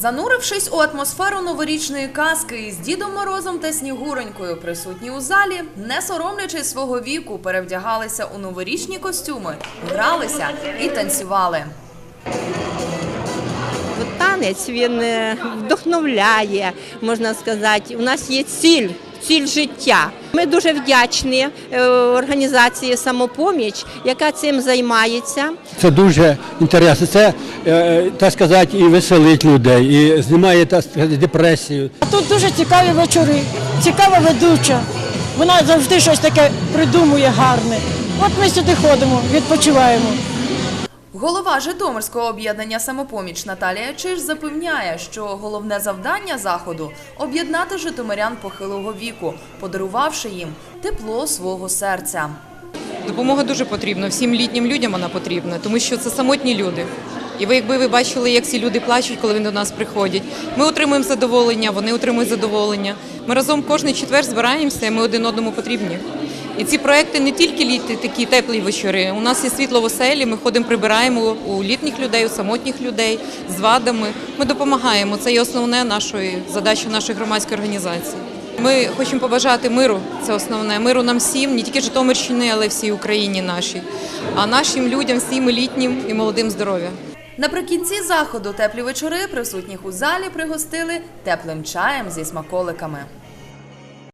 Занурившись у атмосферу новорічної казки із Дідом Морозом та Снігуронькою, присутні у залі, не соромлячись свого віку, перевдягалися у новорічні костюми, гралися і танцювали. Танець він е, вдохновляє, можна сказати. У нас є ціль. Ціль життя. Ми дуже вдячні е, організації Самопоміч, яка цим займається. Це дуже інтересно. Це е, так сказати, і веселить людей, і знімає так сказати, депресію. Тут дуже цікаві вечори, цікава ведуча. Вона завжди щось таке придумує гарне. От ми сюди ходимо, відпочиваємо. Голова Житомирського об'єднання самопоміч Наталія Чиж запевняє, що головне завдання заходу об'єднати житомирян похилого віку, подарувавши їм тепло свого серця. Допомога дуже потрібна. Всім літнім людям вона потрібна, тому що це самотні люди. І ви, якби ви бачили, як ці люди плачуть, коли вони до нас приходять. Ми отримуємо задоволення, вони отримують задоволення. Ми разом кожний четвер збираємося, і ми один одному потрібні. І ці проекти не тільки літи, такі теплі вечори. У нас є світло в оселі, ми ходимо, прибираємо у літніх людей, у самотніх людей з вадами. Ми допомагаємо. Це є основне нашої задача нашої громадської організації. Ми хочемо побажати миру, це основне миру нам всім, не тільки Житомирщини, але всій Україні нашій, а нашим людям, всім літнім і молодим здоров'я. Наприкінці заходу теплі вечори присутніх у залі пригостили теплим чаєм зі смаколиками.